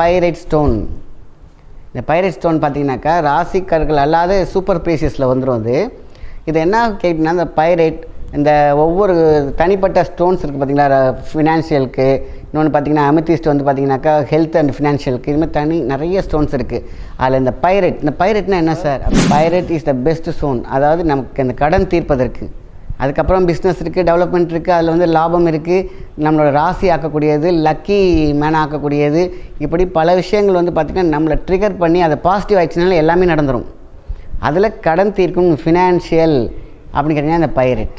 Pyrite stone. இந்த pyrite stone பார்த்தீங்கன்னாக்கா ராசிக்கர்கள் அல்லாத சூப்பர் ப்ரீசியஸில் வந்துடும் அது. இது என்ன கேட்டிங்கன்னா இந்த பைரைட் இந்த ஒவ்வொரு தனிப்பட்ட ஸ்டோன்ஸ் இருக்குது பார்த்தீங்களா? ஃபினான்ஷியலுக்கு இன்னொன்று பார்த்தீங்கன்னா அமித்திஸ்ட் வந்து பார்த்தீங்கன்னாக்கா ஹெல்த் அண்ட் ஃபினான்ஷியலுக்கு இதுமாதிரி தனி நிறைய ஸ்டோன்ஸ் இருக்குது அதில் இந்த பைரட் இந்த பைரட்னா என்ன sir? Pyrite is the best stone அதாவது நமக்கு அந்த கடன் தீர்ப்பதற்கு. அதுக்கப்புறம் பிஸ்னஸ் இருக்குது டெவலப்மெண்ட் இருக்குது அதில் வந்து லாபம் இருக்குது நம்மளோட ராசி ஆக்கக்கூடியது லக்கி மேன் ஆக்கக்கூடியது. இப்படி பல விஷயங்கள் வந்து பார்த்திங்கன்னா நம்மளை ட்ரிகர் பண்ணி அதை பாசிட்டிவ் ஆயிடுச்சுனால எல்லாமே நடந்துடும் அதில் கடன் தீர்க்கும் ஃபினான்ஷியல் அப்படின்னு கேட்டிங்கன்னா இந்த பைரட்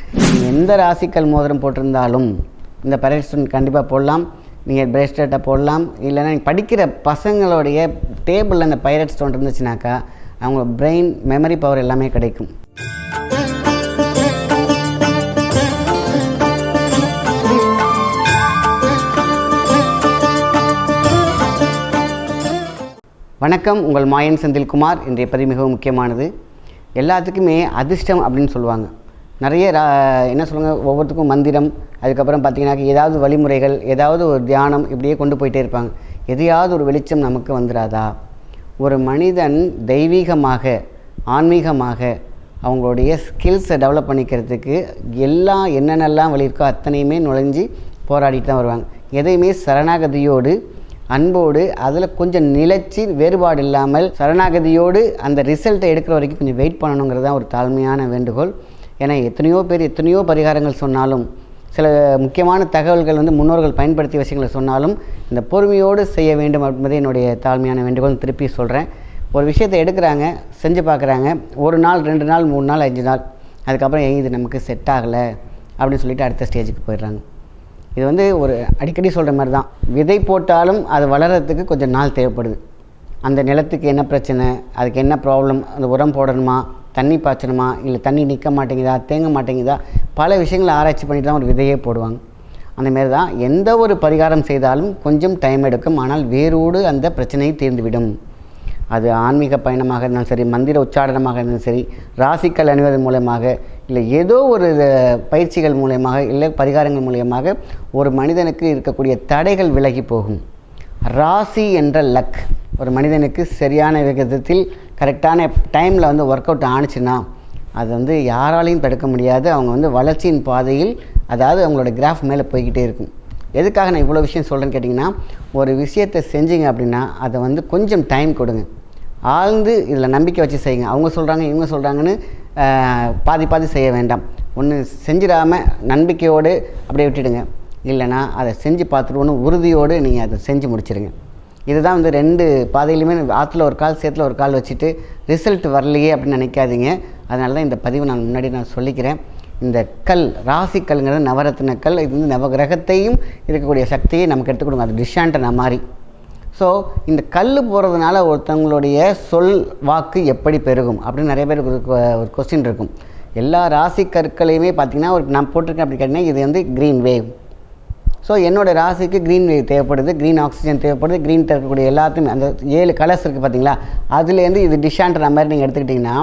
எந்த ராசிக்கல் மோதிரம் போட்டிருந்தாலும் இந்த பைரட் ஸ்டோன் கண்டிப்பாக போடலாம். நீங்கள் பிரேஸ்லெட்டை போடலாம். இல்லைன்னா நீங்கள் படிக்கிற பசங்களுடைய டேபிளில் அந்த பைரட் ஸ்டோன் இருந்துச்சுனாக்கா அவங்க பிரெயின் மெமரி பவர் எல்லாமே கிடைக்கும். வணக்கம் உங்கள் மாயன் செந்தில்குமார். இன்றைய பதிவு மிகவும் முக்கியமானது. எல்லாத்துக்குமே அதிர்ஷ்டம் அப்படின்னு சொல்லுவாங்க. நிறைய ரா என்ன சொல்லுவாங்க ஒவ்வொருத்துக்கும் மந்திரம் அதுக்கப்புறம் பார்த்திங்கனாக்கா ஏதாவது வழிமுறைகள் ஏதாவது ஒரு தியானம் இப்படியே கொண்டு போயிட்டே இருப்பாங்க. எதையாவது ஒரு வெளிச்சம் நமக்கு வந்துடாதா ஒரு மனிதன் தெய்வீகமாக ஆன்மீகமாக அவங்களுடைய ஸ்கில்ஸை டெவலப் பண்ணிக்கிறதுக்கு எல்லாம் என்னென்னலாம் வழி இருக்கோ அத்தனையுமே நுழைஞ்சு போராடிட்டு தான் வருவாங்க. எதையுமே சரணாகதியோடு அன்போடு அதில் கொஞ்சம் நிலைச்சி வேறுபாடு இல்லாமல் சரணாகதியோடு அந்த ரிசல்ட்டை எடுக்கிற வரைக்கும் கொஞ்சம் வெயிட் பண்ணணுங்கிறது தான் ஒரு தாழ்மையான வேண்டுகோள். ஏன்னா எத்தனையோ பேர் எத்தனையோ பரிகாரங்கள் சொன்னாலும் சில முக்கியமான தகவல்கள் வந்து முன்னோர்கள் பயன்படுத்திய விஷயங்களை சொன்னாலும் இந்த பொறுமையோடு செய்ய வேண்டும் என்பதை என்னுடைய தாழ்மையான வேண்டுகோள் திருப்பி சொல்கிறேன் ஒரு விஷயத்தை எடுக்கிறாங்க செஞ்சு பார்க்குறாங்க ஒரு நாள் ரெண்டு நாள் மூணு நாள் அஞ்சு நாள் அதுக்கப்புறம் ஏன் இது நமக்கு செட் ஆகலை? அப்படின்னு சொல்லிட்டு அடுத்த ஸ்டேஜுக்கு போயிடுறாங்க. இது வந்து ஒரு அடிக்கடி சொல்கிற மாதிரி தான் விதை போட்டாலும் அது வளர்கிறதுக்கு கொஞ்சம் நாள் தேவைப்படுது. அந்த நிலத்துக்கு என்ன பிரச்சனை? அதுக்கு என்ன ப்ராப்ளம் அந்த உரம் போடணுமா? தண்ணி பாய்ச்சணுமா? இல்லை தண்ணி நிற்க மாட்டேங்குதா? தேங்க மாட்டேங்குதா? பல விஷயங்களை ஆராய்ச்சி பண்ணிட்டு தான் ஒரு விதையே போடுவாங்க. அந்த மாரி தான் எந்த ஒரு பரிகாரம் செய்தாலும் கொஞ்சம் டைம் எடுக்கும். ஆனால் வேரோடு அந்த பிரச்சனையை தீர்ந்துவிடும். அது ஆன்மீக பயணமாக இருந்தாலும் சரி மந்திர உச்சாரணமாக இருந்தாலும் சரி ராசிக்கல் அணிவதன் மூலமாக இல்லை ஏதோ ஒரு பயிற்சிகள் மூலயமாக இல்லை பரிகாரங்கள் மூலயமாக ஒரு மனிதனுக்கு இருக்கக்கூடிய தடைகள் விலகி போகும். ராசி என்ற லக். ஒரு மனிதனுக்கு சரியான விகிதத்தில் கரெக்டான டைமில் வந்து ஒர்க் அவுட் ஆணுச்சுன்னா அது வந்து யாராலையும் தடுக்க முடியாது. அவங்க வந்து வளர்ச்சியின் பாதையில் அதாவது அவங்களோட கிராஃப் மேலே போய்கிட்டே இருக்கும். எதுக்காக நான் இவ்வளோ விஷயம் சொல்கிறேன்னு கேட்டிங்கன்னா ஒரு விஷயத்தை செஞ்சீங்க அப்படின்னா அதை வந்து கொஞ்சம் டைம் கொடுங்க. ஆழ்ந்து இதில் நம்பிக்கை வச்சு செய்யுங்க. அவங்க சொல்கிறாங்க இவங்க சொல்கிறாங்கன்னு பாதி பாதி செய்ய வேண்டாம். ஒன்று செஞ்சிடாமல் நம்பிக்கையோடு அப்படியே விட்டுடுங்க. இல்லைன்னா அதை செஞ்சு பார்த்துட்டு உறுதியோடு நீங்கள் அதை செஞ்சு முடிச்சிடுங்க இதுதான் வந்து ரெண்டு பாதையிலுமே ஆற்றுல ஒரு கால் சேத்துல ஒரு கால் வச்சுட்டு ரிசல்ட் வரலையே அப்படின்னு நினைக்காதீங்க. அதனால தான் இந்த பதிவு நான் முன்னாடி நான் சொல்லிக்கிறேன். இந்த கல் ராசி கல்ங்கிறது நவரத்ன கல். இது வந்து நவகிரகத்தையும் இருக்கக்கூடிய சக்தியை நமக்கு எடுத்துக் கொடுங்க. அது டிஷாண்டனா மாதிரி ஸோ இந்த கல் போகிறதுனால ஒருத்தவங்களுடைய சொல் வாக்கு எப்படி பெருகும்? அப்படின்னு நிறைய பேருக்கு ஒரு கொ- ஒரு கொஸ்டின் இருக்கும். எல்லா ராசி கற்களையுமே பார்த்தீங்கன்னா ஒரு நான் போட்டிருக்கேன் அப்படி கேட்டிங்கன்னா இது வந்து க்ரீன் வேவ் ஸோ என்னோட ராசிக்கு க்ரீன் தேவைப்படுது க்ரீன் ஆக்சிஜன் தேவைப்படுது க்ரீன் இருக்கக்கூடிய எல்லாத்தையுமே அந்த ஏழு கலர்ஸ் இருக்குது பார்த்தீங்களா அதுலேருந்து இது டிஷான்ற மாதிரி நீங்கள் எடுத்துக்கிட்டிங்கன்னா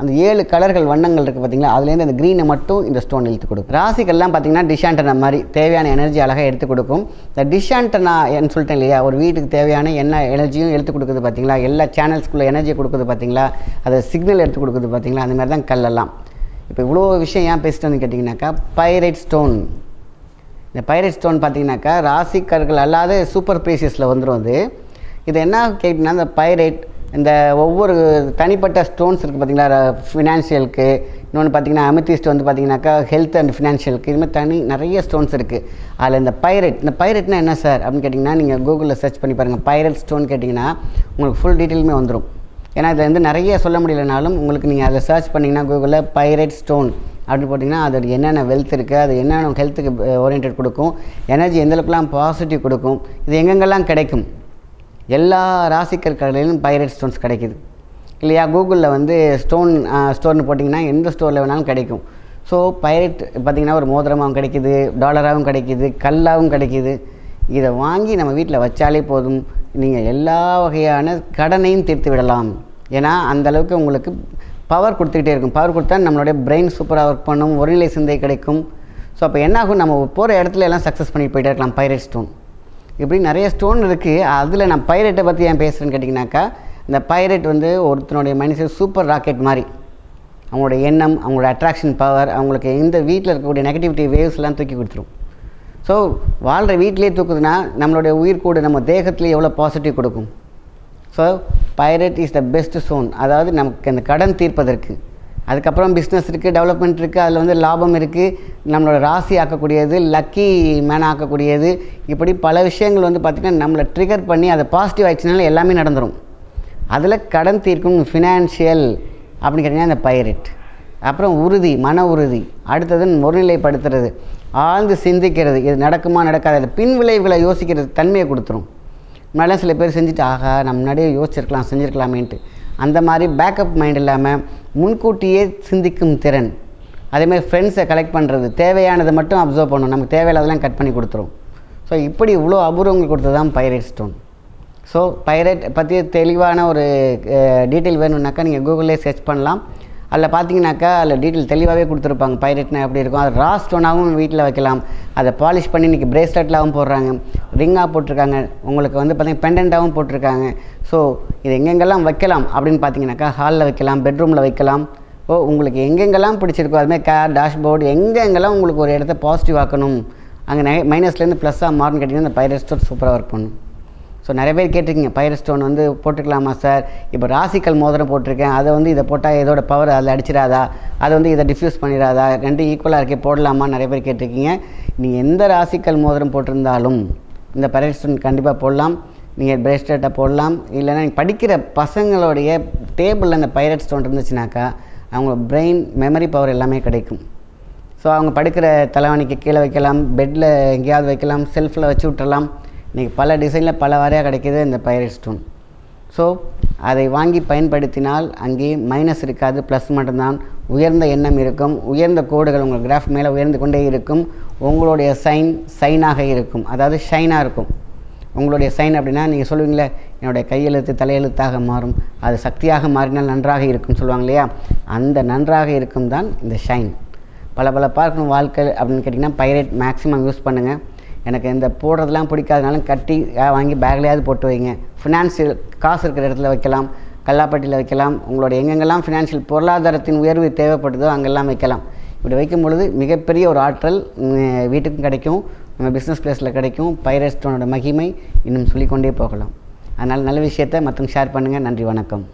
அந்த ஏழு கலர்கள் வண்ணங்கள் இருக்குது பார்த்தீங்களா அதுலேருந்து அந்த க்ரீனை மட்டும் இந்த ஸ்டோன் இழுத்து கொடுக்கும். ராசிக்கெல்லாம் பார்த்தீங்கன்னா டிஷாண்டனா மாதிரி தேவையான எனர்ஜி அழகாக எடுத்து கொடுக்கும். இந்த டிஷாண்டனா என்ன சொல்லிட்டேன் இல்லையா? ஒரு வீட்டுக்கு தேவையான என்ன எனர்ஜியும் எடுத்து கொடுக்குது பார்த்தீங்களா எல்லா சேனல்ஸ்குள்ளே எனர்ஜி கொடுக்குது பார்த்தீங்களா அதை சிக்னல் எடுத்து கொடுக்குது பார்த்தீங்களா அந்த மாதிரி தான் கல்லெல்லாம். இப்போ இவ்வளோ விஷயம் ஏன் பேசிட்டு வந்து கேட்டிங்கனாக்கா பைரைட் ஸ்டோன் இந்த பைரட் ஸ்டோன் பார்த்தீங்கன்னாக்கா ராசிக்கர்கள் அல்லாத சூப்பர் ப்ரீசியஸில் வந்துடும் அது. இது என்ன கேட்டிங்கன்னா இந்த பைரைட் இந்த ஒவ்வொரு தனிப்பட்ட ஸ்டோன்ஸ் இருக்குது பார்த்தீங்களா ஃபினான்ஷியலுக்கு இன்னொன்று பார்த்தீங்கன்னா அமித்திஸ்ட் வந்து பார்த்தீங்கன்னாக்கா ஹெல்த் அண்ட் ஃபினான்ஷியலுக்கு இதுமாதிரி தனி நிறைய ஸ்டோன்ஸ் இருக்குது அதில் இந்த பைரைட் இந்த பைரைட்னா என்ன சார் அப்படின்னு கேட்டிங்கன்னா நீங்கள் கூகுளில் சர்ச் பண்ணி பாருங்கள் பைரட் ஸ்டோன் கேட்டிங்கன்னா உங்களுக்கு ஃபுல் டீட்டெயிலுமே வந்துடும் ஏன்னா இதில் வந்து நிறைய சொல்ல முடியலனாலும் உங்களுக்கு நீங்கள் அதை சர்ச் பண்ணிங்கன்னா கூகுளில் பைரைட் ஸ்டோன் அப்படின்னு போட்டிங்கன்னா அதோட என்னென்ன வெல்த் இருக்குது அது என்னென்ன ஹெல்த்துக்கு ஓரியன்ட் கொடுக்கும் எனர்ஜி எந்தளவுக்குலாம் பாசிட்டிவ் கொடுக்கும் இது எங்கெங்கெல்லாம் கிடைக்கும்? எல்லா ராசிக்கற்களிலும் பைரட் ஸ்டோன்ஸ் கிடைக்குது. இல்லையா? கூகுளில் வந்து ஸ்டோன் ஸ்டோர்னு போட்டிங்கன்னா எந்த ஸ்டோரில் வேணாலும் கிடைக்கும். ஸோ பைரட் பார்த்திங்கன்னா ஒரு மோதிரமாகவும் கிடைக்குது டாலராகவும் கிடைக்கிது கல்லாகவும் கிடைக்கிது. இதை வாங்கி நம்ம வீட்டில் வச்சாலே போதும். நீங்கள் எல்லா வகையான கடனையும் தீர்த்து விடலாம். ஏன்னா அந்த அளவுக்கு உங்களுக்கு பவர் கொடுத்துக்கிட்டே இருக்கும். பவர் கொடுத்தா நம்மளுடைய பிரெயின் சூப்பராக ஒர்க் பண்ணும் ஒருநிலை சிந்தை கிடைக்கும். ஸோ அப்போ என்னாகும்? நம்ம போகிற இடத்துல எல்லாம் சக்ஸஸ் பண்ணிட்டு போயிட்டே இருக்கலாம். பைரட் ஸ்டோன் இப்படி நிறைய ஸ்டோன் இருக்குது அதில் நான் பைரட்டை பற்றி ஏன் பேசுகிறேன்னு கேட்டிங்கனாக்கா இந்த பைரட் வந்து ஒருத்தனுடைய மனுஷன் சூப்பர் ராக்கெட் மாதிரி. அவங்களோட எண்ணம் அவங்களோட அட்ராக்ஷன் பவர் அவங்களுக்கு இந்த வீட்டில் இருக்கக்கூடிய நெகட்டிவிட்டி வேவ்ஸ்லாம் தூக்கி கொடுத்துரும். ஸோ வாழ்கிற வீட்டிலே தூக்குதுன்னா நம்மளுடைய உயிர் கூட நம்ம தேகத்துலேயே எவ்வளோ பாசிட்டிவ் கொடுக்கும்? So pyrite is the best stone அதாவது நமக்கு அந்த கடன் தீர்ப்பதற்கு. அதுக்கப்புறம் பிஸ்னஸ் இருக்குது டெவலப்மெண்ட் இருக்குது அதில் வந்து லாபம் இருக்குது நம்மளோட ராசி ஆக்கக்கூடியது லக்கி மேன் ஆக்கக்கூடியது. இப்படி பல விஷயங்கள் வந்து பார்த்திங்கன்னா நம்மளை ட்ரிகர் பண்ணி அதை பாசிட்டிவ் ஆயிடுச்சுனால எல்லாமே நடந்துடும் அதில் கடன் தீர்க்கும் ஃபினான்ஷியல் அப்படின்னு கேட்டிங்கன்னா அந்த பைரட் அப்புறம் உறுதி மன உறுதி. அடுத்தது ஒருநிலைப்படுத்துறது ஆழ்ந்து சிந்திக்கிறது. இது நடக்குமா நடக்காது. பின் விளைவுகளை யோசிக்கிறது தன்மையை கொடுத்துரும். முன்னாடிலாம் சில பேர் செஞ்சுட்டு ஆகா நம்ம முன்னாடியே யோசிச்சிருக்கலாம் செஞ்சுருக்கலாமேன்ட்டு. அந்த மாதிரி பேக்கப் மைண்ட் இல்லாமல் முன்கூட்டியே சிந்திக்கும் திறன். அதேமாதிரி ஃப்ரெண்ட்ஸை கலெக்ட் பண்ணுறது தேவையானதை மட்டும் அப்சர்வ் பண்ணணும். நமக்கு தேவையில்லாதெல்லாம் கட் பண்ணி கொடுத்துரும். ஸோ இப்படி இவ்வளோ அபூர்வங்கள் கொடுத்தது தான் பைரேட் ஸ்டோன் ஸோ பைரேட் பற்றி தெளிவான ஒரு டீட்டெயில் வேணும்னாக்கா நீங்கள் கூகுளில் சர்ச் பண்ணலாம். அதில் பார்த்தீங்கன்னாக்கா அதில் டீட்டெயில் தெளிவாகவே கொடுத்துருப்பாங்க. பைரட்னா எப்படி இருக்கும்? அது ரா ஸ்டோனாகவும் வீட்டில் வைக்கலாம். அதை பாலிஷ் பண்ணி இன்றைக்கி பிரேஸ்லெட்லாகவும் போடுறாங்க. ரிங்காக போட்டிருக்காங்க. உங்களுக்கு வந்து பார்த்திங்கன்னா பெண்டண்ட்டாகவும் போட்டிருக்காங்க. ஸோ இது எங்கெங்கெல்லாம் வைக்கலாம் அப்படின்னு பார்த்தீங்கன்னாக்கா ஹாலில் வைக்கலாம் பெட்ரூமில் வைக்கலாம். ஓ உங்களுக்கு எங்கெங்கெல்லாம் பிடிச்சிருக்கோ அதுமாதிரி கார் டேஷ்போர்டு எங்கெங்கெல்லாம் உங்களுக்கு ஒரு இடத்த பாசிட்டிவ் ஆக்கணும். அங்கே நெ மைனஸ்லேருந்து ப்ளஸ்ஸாக மாறுன்னு கேட்டிங்கன்னா இந்த பைரட் ஸ்டோர் சூப்பராக ஒர்க் பண்ணும். ஸோ நிறைய பேர் கேட்டிருக்கீங்க பைரட் ஸ்டோன் வந்து போட்டுக்கலாமா சார்? இப்போ ராசிக்கல் மோதிரம் போட்டிருக்கேன் அதை வந்து இதை போட்டால் இதோட பவர் அதில் அடிச்சிடாதா? அதை வந்து இதை டிஃப்யூஸ் பண்ணிடாதா? ரெண்டும் ஈக்குவலாக இருக்கே போடலாமா? நிறைய பேர் கேட்டிருக்கீங்க. நீங்கள் எந்த ராசிக்கல் மோதிரம் போட்டிருந்தாலும் இந்த பைரட் ஸ்டோன் கண்டிப்பாக போடலாம். நீங்கள் பிரேஸ்லெட்டை போடலாம். இல்லைன்னா நீங்கள் படிக்கிற பசங்களுடைய டேபிளில் அந்த பைரட் ஸ்டோன் இருந்துச்சுனாக்கா அவங்க பிரெயின் மெமரி பவர் எல்லாமே கிடைக்கும். ஸோ அவங்க படுக்கிற தலைவாணிக்கு கீழே வைக்கலாம் பெட்டில் எங்கேயாவது வைக்கலாம் செல்ஃபில் வச்சு விட்டுறலாம். இன்றைக்கி பல டிசைனில் பல வரையாக கிடைக்கிது இந்த பைரட் ஸ்டோன் ஸோ அதை வாங்கி பயன்படுத்தினால் அங்கே மைனஸ் இருக்காது ப்ளஸ் மட்டும்தான். உயர்ந்த எண்ணம் இருக்கும். உயர்ந்த கோடுகள் உங்கள் கிராஃப் மேலே உயர்ந்து கொண்டே இருக்கும். உங்களுடைய சைன் சைனாக இருக்கும். அதாவது ஷைனாக இருக்கும். உங்களுடைய சைன் அப்படின்னா நீங்கள் சொல்லுவீங்களே என்னுடைய கையெழுத்து தலையெழுத்தாக மாறும். அது சக்தியாக மாறினால் நன்றாக இருக்கும் சொல்லுவாங்க இல்லையா? அந்த நன்றாக இருக்கும் தான் இந்த ஷைன் பல பல பார்க்கணும் வாழ்க்கை அப்படின்னு கேட்டிங்கன்னா பைரேட் மேக்ஸிமம் யூஸ் பண்ணுங்கள் எனக்கு இந்த போடுறதெல்லாம் பிடிக்காதனாலும் கட்டி வாங்கி பேக்லேயாவது போட்டு வைங்க. ஃபினான்ஷியல் காசு இருக்கிற இடத்துல வைக்கலாம். கல்லாப்பட்டியில் வைக்கலாம். உங்களோட எங்கெங்கெல்லாம் ஃபினான்ஷியல் பொருளாதாரத்தின் உயர்வு தேவைப்படுதோ அங்கெல்லாம் வைக்கலாம். இப்படி வைக்கும் பொழுது மிகப்பெரிய ஒரு ஆற்றல் வீட்டுக்கும் கிடைக்கும். நம்ம பிஸ்னஸ் பிளேஸில் கிடைக்கும். பைரஸ்டோனோட மகிமை இன்னும் சொல்லிக்கொண்டே போகலாம். அதனால் நல்ல விஷயத்தை மற்றவங்க ஷேர் பண்ணுங்கள் நன்றி வணக்கம்.